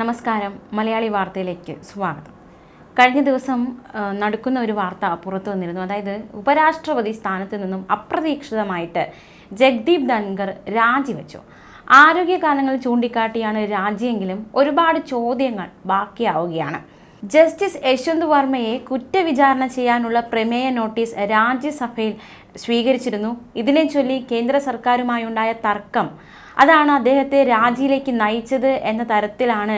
നമസ്കാരം. മലയാളി വാർത്തയിലേക്ക് സ്വാഗതം. കഴിഞ്ഞ ദിവസം നടക്കുന്ന ഒരു വാർത്ത പുറത്തു വന്നിരുന്നു. അതായത് ഉപരാഷ്ട്രപതി സ്ഥാനത്ത് നിന്നും അപ്രതീക്ഷിതമായിട്ട് ജഗ്ദീപ് ധൻഖർ രാജിവെച്ചു. ആരോഗ്യ കാരണങ്ങൾ ചൂണ്ടിക്കാട്ടിയാണ് രാജിയെങ്കിലും ഒരുപാട് ചോദ്യങ്ങൾ ബാക്കിയാവുകയാണ്. ജസ്റ്റിസ് യശ്വന്ത് വർമ്മയെ കുറ്റവിചാരണ ചെയ്യാനുള്ള പ്രമേയ നോട്ടീസ് രാജ്യസഭയിൽ സ്വീകരിച്ചിരുന്നു. ഇതിനെ ചൊല്ലി കേന്ദ്ര സർക്കാരുമായുണ്ടായ തർക്കം അതാണ് അദ്ദേഹത്തെ രാജിയിലേക്ക് നയിച്ചത് എന്ന തരത്തിലാണ്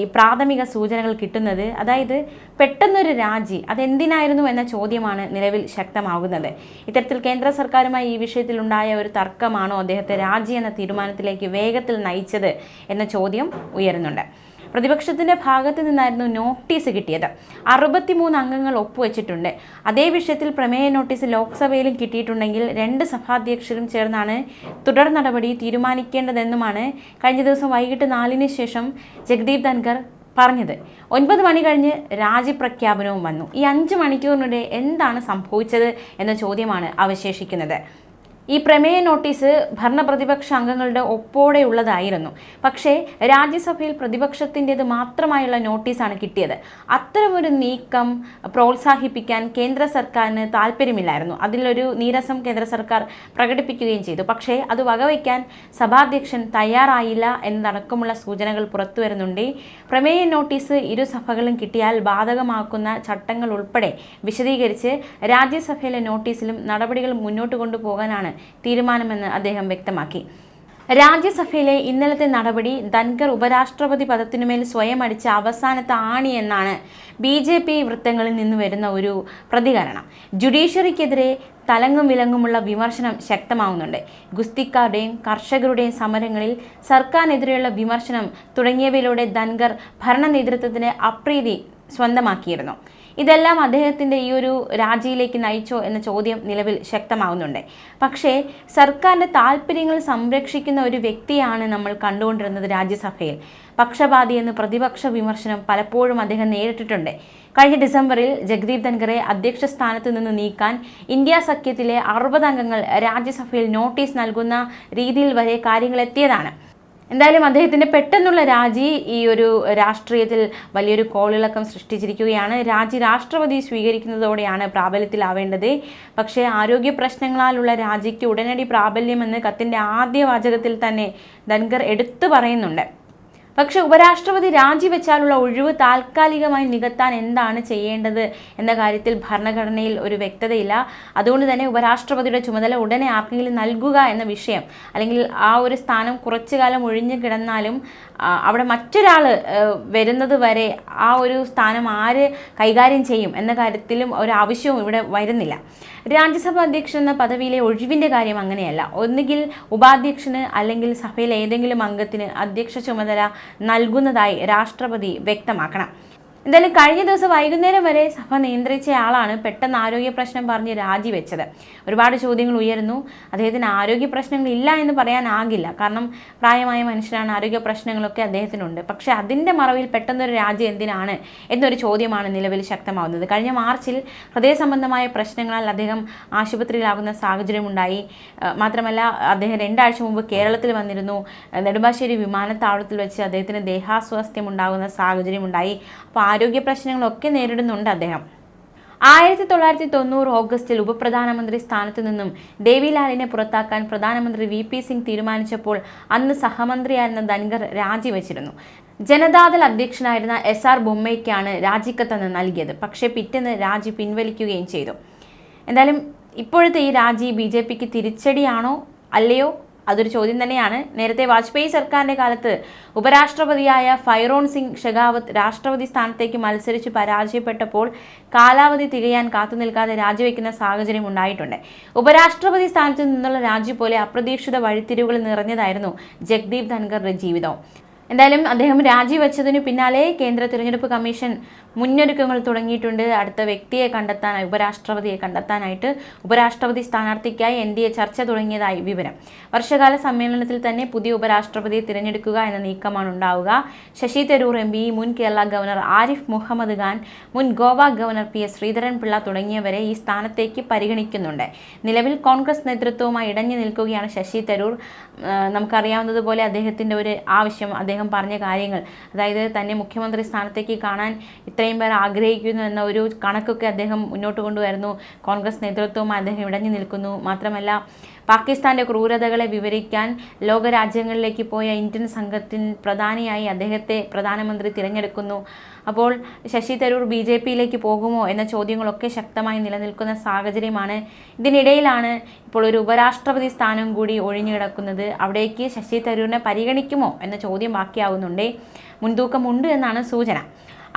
ഈ പ്രാഥമിക സൂചനകൾ കിട്ടുന്നത്. അതായത് പെട്ടെന്നൊരു രാജി അതെന്തിനായിരുന്നു എന്ന ചോദ്യമാണ് നിലവിൽ ശക്തമാകുന്നത്. ഇത്തരത്തിൽ കേന്ദ്ര സർക്കാരുമായി ഈ വിഷയത്തിലുണ്ടായ ഒരു തർക്കമാണോ അദ്ദേഹത്തെ രാജി എന്ന തീരുമാനത്തിലേക്ക് വേഗത്തിൽ നയിച്ചത് എന്ന ചോദ്യം ഉയരുന്നുണ്ട്. പ്രതിപക്ഷത്തിന്റെ ഭാഗത്ത് നിന്നായിരുന്നു നോട്ടീസ് കിട്ടിയത്. അറുപത്തിമൂന്ന് അംഗങ്ങൾ ഒപ്പുവെച്ചിട്ടുണ്ട്. അതേ വിഷയത്തിൽ പ്രമേയ നോട്ടീസ് ലോക്സഭയിലും കിട്ടിയിട്ടുണ്ടെങ്കിൽ രണ്ട് സഭാധ്യക്ഷരും ചേർന്നാണ് തുടർ നടപടി തീരുമാനിക്കേണ്ടതെന്നുമാണ് കഴിഞ്ഞ ദിവസം വൈകിട്ട് നാലിന് ശേഷം ജഗദീപ് ധൻഖർ പറഞ്ഞത്. ഒൻപത് മണി കഴിഞ്ഞ് രാജിപ്രഖ്യാപനവും വന്നു. ഈ അഞ്ച് മണിക്കൂറിനിടെ എന്താണ് സംഭവിച്ചത് എന്ന ചോദ്യമാണ് അവശേഷിക്കുന്നത്. ഈ പ്രമേയ നോട്ടീസ് ഭരണപ്രതിപക്ഷ അംഗങ്ങളുടെ ഒപ്പോടെയുള്ളതായിരുന്നു. പക്ഷേ രാജ്യസഭയിൽ പ്രതിപക്ഷത്തിന്റെത് മാത്രമായുള്ള നോട്ടീസാണ് കിട്ടിയത്. അത്തരമൊരു നീക്കം പ്രോത്സാഹിപ്പിക്കാൻ കേന്ദ്ര സർക്കാരിന് താല്പര്യമില്ലായിരുന്നു അതിലൊരു നീരസം കേന്ദ്ര സർക്കാർ പ്രകടിപ്പിക്കുകയും ചെയ്തു. പക്ഷേ അത് വകവയ്ക്കാൻ സഭാധ്യക്ഷൻ തയ്യാറായില്ല എന്നതടക്കമുള്ള സൂചനകൾ പുറത്തു വരുന്നുണ്ട്. പ്രമേയ നോട്ടീസ് ഇരു സഭകളും കിട്ടിയാൽ ബാധകമാക്കുന്ന ചട്ടങ്ങൾ ഉൾപ്പെടെ വിശദീകരിച്ച് രാജ്യസഭയിലെ നോട്ടീസിലും നടപടികൾ മുന്നോട്ട് കൊണ്ടുപോകാനാണ് തീരുമാനമെന്ന് അദ്ദേഹം വ്യക്തമാക്കി. രാജ്യസഭയിലെ ഇന്നലത്തെ നടപടി ധൻഖർ ഉപരാഷ്ട്രപതി പദത്തിനുമേൽ സ്വയം അടിച്ച അവസാനത്തെ ആണി എന്നാണ് ബി ജെ പി വൃത്തങ്ങളിൽ നിന്ന് വരുന്ന ഒരു പ്രതികരണം. ജുഡീഷ്യറിക്കെതിരെ തലങ്ങും വിലങ്ങുമുള്ള വിമർശനം ശക്തമാവുന്നുണ്ട്. ഗുസ്തിക്കാരുടെയും കർഷകരുടെയും സമരങ്ങളിൽ സർക്കാരിനെതിരെയുള്ള വിമർശനം തുടങ്ങിയവയിലൂടെ ധൻഖർ ഭരണ നേതൃത്വത്തിന് അപ്രീതി സ്വന്തമാക്കിയിരുന്നു. ഇതെല്ലാം അദ്ദേഹത്തിന്റെ ഈ ഒരു രാജിയിലേക്ക് നയിച്ചോ എന്ന ചോദ്യം നിലവിൽ ശക്തമാകുന്നുണ്ട് പക്ഷേ സർക്കാരിന്റെ താല്പര്യങ്ങൾ സംരക്ഷിക്കുന്ന ഒരു വ്യക്തിയാണ് നമ്മൾ കണ്ടുകൊണ്ടിരുന്നത് രാജ്യസഭയിൽ. പക്ഷപാതി എന്ന് പ്രതിപക്ഷ വിമർശനം പലപ്പോഴും അദ്ദേഹം നേരിട്ടിട്ടുണ്ട്. കഴിഞ്ഞ ഡിസംബറിൽ ജഗ്ദീപ് ധൻഖറെ അധ്യക്ഷ സ്ഥാനത്ത് നിന്ന് നീക്കാൻ ഇന്ത്യ സഖ്യത്തിലെ അറുപത് അംഗങ്ങൾ രാജ്യസഭയിൽ നോട്ടീസ് നൽകുന്ന രീതിയിൽ വരെ കാര്യങ്ങൾ എത്തിയതാണ്. എന്തായാലും അദ്ദേഹത്തിന്റെ പെട്ടെന്നുള്ള രാജി ഈ ഒരു രാഷ്ട്രീയത്തിൽ വലിയൊരു കോളിളക്കം സൃഷ്ടിച്ചിരിക്കുകയാണ്. രാജി രാഷ്ട്രപതി സ്വീകരിക്കുന്നതോടെയാണ് പ്രാബല്യത്തിലാവേണ്ടത്. പക്ഷേ ആരോഗ്യ പ്രശ്നങ്ങളാലുള്ള രാജിക്ക് ഉടനടി പ്രാബല്യമെന്ന് കത്തിന്റെ ആദ്യ വാചകത്തിൽ തന്നെ ധൻഖർ എടുത്തു പറയുന്നുണ്ട്. പക്ഷെ ഉപരാഷ്ട്രപതി രാജിവെച്ചാലുള്ള ഒഴിവ് താൽക്കാലികമായി നികത്താൻ എന്താണ് ചെയ്യേണ്ടത് എന്ന കാര്യത്തിൽ ഭരണഘടനയിൽ ഒരു വ്യക്തതയില്ല. അതുകൊണ്ട് തന്നെ ഉപരാഷ്ട്രപതിയുടെ ചുമതല ഉടനെ ആർക്കെങ്കിലും നൽകുക എന്ന വിഷയം അല്ലെങ്കിൽ ആ ഒരു സ്ഥാനം കുറച്ചു കാലം ഒഴിഞ്ഞു കിടന്നാലും അവിടെ മറ്റൊരാൾ വരുന്നത് വരെ ആ ഒരു സ്ഥാനം ആര് കൈകാര്യം ചെയ്യും എന്ന കാര്യത്തിലും ഒരു ആവശ്യവും ഇവിടെ വരുന്നില്ല. രാജ്യസഭ അധ്യക്ഷൻ എന്ന പദവിയിലെ ഒഴിവിന്റെ കാര്യം അങ്ങനെയല്ല. ഒന്നുകിൽ ഉപാധ്യക്ഷന് അല്ലെങ്കിൽ സഭയിലെ ഏതെങ്കിലും അംഗത്തിന് അധ്യക്ഷ ചുമതല നൽകുന്നതായി രാഷ്ട്രപതി വ്യക്തമാക്കണം എന്തായാലും കഴിഞ്ഞ ദിവസം വൈകുന്നേരം വരെ സഭ നിയന്ത്രിച്ച ആളാണ് പെട്ടെന്ന് ആരോഗ്യ പ്രശ്നം പറഞ്ഞ് രാജിവെച്ചത്. ഒരുപാട് ചോദ്യങ്ങൾ ഉയരുന്നു. അദ്ദേഹത്തിന് ആരോഗ്യ പ്രശ്നങ്ങൾ ഇല്ല എന്ന് പറയാനാകില്ല. കാരണം പ്രായമായ മനുഷ്യനാണ് ആരോഗ്യ പ്രശ്നങ്ങളൊക്കെ അദ്ദേഹത്തിനുണ്ട്. പക്ഷെ അതിന്റെ മറവിൽ പെട്ടെന്നൊരു രാജി എന്തിനാണ് എന്നൊരു ചോദ്യമാണ് നിലവിൽ ശക്തമാവുന്നത്. കഴിഞ്ഞ മാർച്ചിൽ ഹൃദയ സംബന്ധമായ പ്രശ്നങ്ങളാൽ അദ്ദേഹം ആശുപത്രിയിലാകുന്ന സാഹചര്യമുണ്ടായി മാത്രമല്ല അദ്ദേഹം രണ്ടാഴ്ച മുമ്പ് കേരളത്തിൽ വന്നിരുന്നു. നെടുമ്പാശ്ശേരി വിമാനത്താവളത്തിൽ വെച്ച് അദ്ദേഹത്തിന് ദേഹാസ്വാസ്ഥ്യം ഉണ്ടാകുന്ന സാഹചര്യമുണ്ടായി അപ്പോൾ ആരോഗ്യ പ്രശ്നങ്ങളൊക്കെ നേരിടുന്നുണ്ട് അദ്ദേഹം. ആയിരത്തി തൊള്ളായിരത്തി തൊണ്ണൂറ് ഓഗസ്റ്റിൽ ഉപപ്രധാനമന്ത്രി സ്ഥാനത്ത് നിന്നും ദേവിലാലിനെ പുറത്താക്കാൻ പ്രധാനമന്ത്രി വി പി സിംഗ് തീരുമാനിച്ചപ്പോൾ അന്ന് സഹമന്ത്രിയായിരുന്ന ധൻഖർ രാജിവെച്ചിരുന്നു. ജനതാദൾ അധ്യക്ഷനായിരുന്ന എസ് ആർ ബൊമ്മയ്ക്കാണ് രാജിക്കത്തെന്ന് നൽകിയത്. പക്ഷേ പിറ്റേന്ന് രാജി പിൻവലിക്കുകയും ചെയ്തു. എന്തായാലും ഇപ്പോഴത്തെ ഈ രാജി ബി ജെ പിക്ക് തിരിച്ചടിയാണോ അല്ലയോ? അതൊരു ചോദ്യം തന്നെയാണ്. നേരത്തെ വാജ്പേയി സർക്കാരിന്റെ കാലത്ത് ഉപരാഷ്ട്രപതിയായ ഫൈറോൺ സിംഗ് ഷെഖാവത്ത് രാഷ്ട്രപതി സ്ഥാനത്തേക്ക് മത്സരിച്ച് പരാജയപ്പെട്ടപ്പോൾ കാലാവധി തികയാൻ കാത്തു നിൽക്കാതെ രാജിവെക്കുന്ന സാഹചര്യം ഉണ്ടായിട്ടുണ്ട്. ഉപരാഷ്ട്രപതി സ്ഥാനത്ത് നിന്നുള്ള രാജി പോലെ അപ്രതീക്ഷിത വഴിത്തിരിവുകൾ നിറഞ്ഞതായിരുന്നു ജഗ്ദീപ് ധൻഖറിന്റെ ജീവിതവും. എന്തായാലും അദ്ദേഹം രാജിവെച്ചതിനു പിന്നാലെ കേന്ദ്ര തിരഞ്ഞെടുപ്പ് കമ്മീഷൻ മുന്നൊരുക്കങ്ങൾ തുടങ്ങിയിട്ടുണ്ട്. അടുത്ത വ്യക്തിയെ കണ്ടെത്താനായി ഉപരാഷ്ട്രപതിയെ കണ്ടെത്താനായിട്ട് ഉപരാഷ്ട്രപതി സ്ഥാനാർത്ഥിക്കായി എൻ ചർച്ച തുടങ്ങിയതായി വിവരം. വർഷകാല സമ്മേളനത്തിൽ തന്നെ പുതിയ ഉപരാഷ്ട്രപതിയെ തിരഞ്ഞെടുക്കുക എന്ന നീക്കമാണ് ഉണ്ടാവുക ശശി തരൂർ എം പി മുൻ കേരള ഗവർണർ ആരിഫ് മുഹമ്മദ് ഖാൻ മുൻ Goa governor P S Sreedharan Pillai തുടങ്ങിയവരെ ഈ സ്ഥാനത്തേക്ക് പരിഗണിക്കുന്നുണ്ട്. നിലവിൽ കോൺഗ്രസ് നേതൃത്വവുമായി ഇടഞ്ഞു നിൽക്കുകയാണ് ശശി തരൂർ. നമുക്കറിയാവുന്നതുപോലെ അദ്ദേഹത്തിന്റെ ഒരു ആവശ്യം അദ്ദേഹം അദ്ദേഹം പറഞ്ഞ കാര്യങ്ങൾ. അതായത് തന്നെ മുഖ്യമന്ത്രി സ്ഥാനത്തേക്ക് കാണാൻ ഇത്രയും പേർ ആഗ്രഹിക്കുന്നു എന്ന ഒരു കണക്കൊക്കെ അദ്ദേഹം മുന്നോട്ട് കൊണ്ടുവരുന്നു. കോൺഗ്രസ് നേതൃത്വവും അദ്ദേഹം ഇടഞ്ഞു നിൽക്കുന്നു. മാത്രമല്ല പാകിസ്ഥാന്റെ ക്രൂരതകളെ വിവരിക്കാൻ ലോകരാജ്യങ്ങളിലേക്ക് പോയ ഇന്ത്യൻ സംഘത്തിൽ പ്രധാനിയായി അദ്ദേഹത്തെ പ്രധാനമന്ത്രി തിരഞ്ഞെടുക്കുന്നു. അപ്പോൾ ശശി തരൂർ ബി ജെ പിയിലേക്ക് പോകുമോ എന്ന ചോദ്യങ്ങളൊക്കെ ശക്തമായി നിലനിൽക്കുന്ന സാഹചര്യമാണ്. ഇതിനിടയിലാണ് ഇപ്പോൾ ഒരു ഉപരാഷ്ട്രപതി സ്ഥാനം കൂടി ഒഴിഞ്ഞു കിടക്കുന്നത്. അവിടേക്ക് ശശി തരൂരിനെ പരിഗണിക്കുമോ എന്ന ചോദ്യം ബാക്കിയാവുന്നുണ്ട്. മുൻതൂക്കമുണ്ട് എന്നാണ് സൂചന.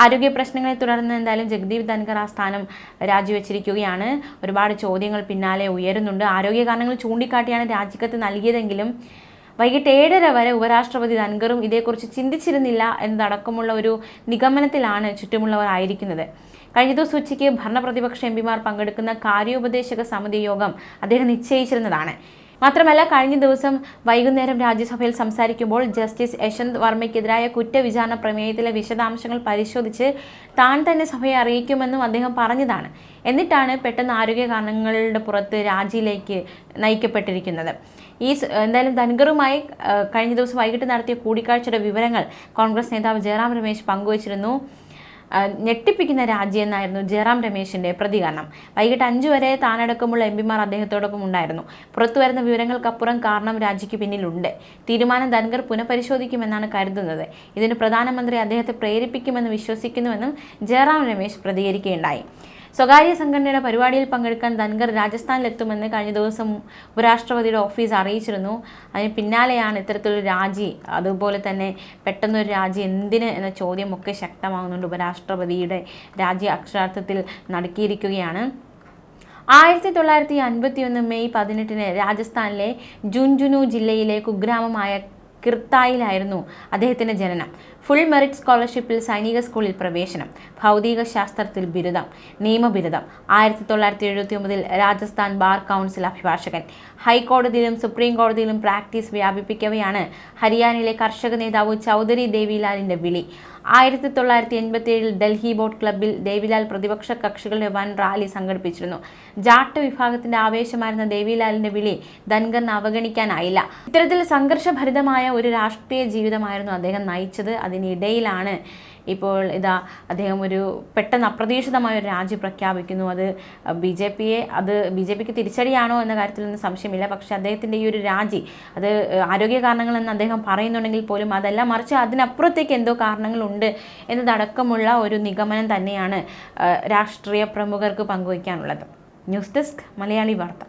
ആരോഗ്യ പ്രശ്നങ്ങളെ തുടർന്ന് എന്തായാലും ജഗദീപ് ധൻഖർ ആ സ്ഥാനം രാജിവെച്ചിരിക്കുകയാണ്. ഒരുപാട് ചോദ്യങ്ങൾ പിന്നാലെ ഉയരുന്നുണ്ട്. ആരോഗ്യ കാരണങ്ങൾ ചൂണ്ടിക്കാട്ടിയാണ് രാജിക്കത്ത് നൽകിയതെങ്കിലും വൈകിട്ട് ഏഴര വരെ ഉപരാഷ്ട്രപതി ധൻഖറും ഇതേക്കുറിച്ച് ചിന്തിച്ചിരുന്നില്ല എന്നതടക്കമുള്ള ഒരു നിഗമനത്തിലാണ് ചുറ്റുമുള്ളവർ ആയിരിക്കുന്നത്. കഴിഞ്ഞ ദിവസം ഉച്ചയ്ക്ക് ഭരണപ്രതിപക്ഷ എം പിമാർ പങ്കെടുക്കുന്ന കാര്യോപദേശക സമിതി യോഗം അദ്ദേഹം നിശ്ചയിച്ചിരുന്നതാണ്. മാത്രമല്ല കഴിഞ്ഞ ദിവസം വൈകുന്നേരം രാജ്യസഭയിൽ സംസാരിക്കുമ്പോൾ ജസ്റ്റിസ് യശന്ത് വർമ്മയ്ക്കെതിരായ കുറ്റവിചാരണ പ്രമേയത്തിലെ വിശദാംശങ്ങൾ പരിശോധിച്ച് താൻ തന്നെ സഭയെ അറിയിക്കുമെന്നും അദ്ദേഹം പറഞ്ഞതാണ്. എന്നിട്ടാണ് പെട്ടെന്ന് ആരോഗ്യ കാരണങ്ങളുടെ പുറത്ത് രാജിയിലേക്ക് നയിക്കപ്പെട്ടിരിക്കുന്നത്. ഈ എന്തായാലും ധൻഗറുമായി കഴിഞ്ഞ ദിവസം വൈകിട്ട് നടത്തിയ കൂടിക്കാഴ്ചയുടെ വിവരങ്ങൾ കോൺഗ്രസ് നേതാവ് ജയറാം രമേശ് പങ്കുവച്ചിരുന്നു. ഞെട്ടിപ്പിക്കുന്ന രാജി എന്നായിരുന്നു ജയറാം രമേശിന്റെ പ്രതികരണം. വൈകിട്ട് അഞ്ചു വരെ താനടക്കമുള്ള എം പിമാർ അദ്ദേഹത്തോടൊപ്പം ഉണ്ടായിരുന്നു. പുറത്തു വരുന്ന വിവരങ്ങൾക്കപ്പുറം കാരണം രാജിക്ക് പിന്നിലുണ്ട്. തീരുമാനം ധൻഗർ പുനഃപരിശോധിക്കുമെന്നാണ് കരുതുന്നത്. ഇതിന് പ്രധാനമന്ത്രി അദ്ദേഹത്തെ പ്രേരിപ്പിക്കുമെന്ന് വിശ്വസിക്കുന്നുവെന്നും ജയറാം രമേശ് പ്രതികരിക്കുകയുണ്ടായി. സ്വകാര്യ സംഘടനയുടെ പരിപാടിയിൽ പങ്കെടുക്കാൻ ധൻഗർ രാജസ്ഥാനിലെത്തുമെന്ന് കഴിഞ്ഞ ദിവസം ഉപരാഷ്ട്രപതിയുടെ ഓഫീസ് അറിയിച്ചിരുന്നു. അതിന് പിന്നാലെയാണ് ഇത്തരത്തിലൊരു രാജി. അതുപോലെ തന്നെ പെട്ടെന്നൊരു രാജി എന്തിന് എന്ന ചോദ്യമൊക്കെ ശക്തമാകുന്നുണ്ട് ഉപരാഷ്ട്രപതിയുടെ രാജി അക്ഷരാർത്ഥത്തിൽ നടക്കിയിരിക്കുകയാണ്. ആയിരത്തി തൊള്ളായിരത്തി അൻപത്തി ഒന്ന് മെയ് പതിനെട്ടിന് രാജസ്ഥാനിലെ ജുൻജുനു ജില്ലയിലെ കുഗ്രാമമായ കിർത്തായിലായിരുന്നു അദ്ദേഹത്തിന്റെ ജനനം. ഫുൾ മെറിറ്റ് സ്കോളർഷിപ്പിൽ സൈനിക സ്കൂളിൽ പ്രവേശനം ഭൗതിക ശാസ്ത്രത്തിൽ ബിരുദം നിയമബിരുദം. ആയിരത്തി തൊള്ളായിരത്തി എഴുപത്തി ഒമ്പതിൽ രാജസ്ഥാൻ ബാർ കൗൺസിൽ അഭിഭാഷകൻ. ഹൈക്കോടതിയിലും സുപ്രീം കോടതിയിലും പ്രാക്ടീസ് വ്യാപിപ്പിക്കവെയാണ് ഹരിയാനയിലെ കർഷക നേതാവ് ചൗധരി ദേവിലാലിന്റെ വിളി. ആയിരത്തി തൊള്ളായിരത്തി എൺപത്തി ഏഴിൽ ഡൽഹി ബോട്ട് ക്ലബ്ബിൽ ദേവിലാൽ പ്രതിപക്ഷ കക്ഷികളുടെ വൻ റാലി സംഘടിപ്പിച്ചിരുന്നു. ജാട്ട് വിഭാഗത്തിന്റെ ആവേശമായിരുന്ന ദേവിലാലിന്റെ വിളി ധൻഗർ അവഗണിക്കാനായില്ല. ഇത്തരത്തിൽ സംഘർഷഭരിതമായ ഒരു രാഷ്ട്രീയ ജീവിതമായിരുന്നു അദ്ദേഹം നയിച്ചത്. അതിനിടയിലാണ് ഇപ്പോൾ ഇതാ അദ്ദേഹം ഒരു പെട്ടെന്ന് അപ്രതീക്ഷിതമായ ഒരു രാജി പ്രഖ്യാപിക്കുന്നു. അത് ബി ജെ പിയെ അത് ബി ജെ പിക്ക് തിരിച്ചടിയാണോ എന്ന കാര്യത്തിലൊന്നും സംശയമില്ല. പക്ഷെ അദ്ദേഹത്തിന്റെ ഈ ഒരു രാജി അത് ആരോഗ്യ കാരണങ്ങളെന്ന് അദ്ദേഹം പറയുന്നുണ്ടെങ്കിൽ പോലും അതല്ല മറിച്ച് അതിനപ്പുറത്തേക്ക് എന്തോ കാരണങ്ങളുണ്ട് എന്നതടക്കമുള്ള ഒരു നിഗമനം തന്നെയാണ് രാഷ്ട്രീയ പ്രമുഖർക്ക് പങ്കുവയ്ക്കാനുള്ളത്. ന്യൂസ് ഡെസ്ക് മലയാളി വാർത്ത.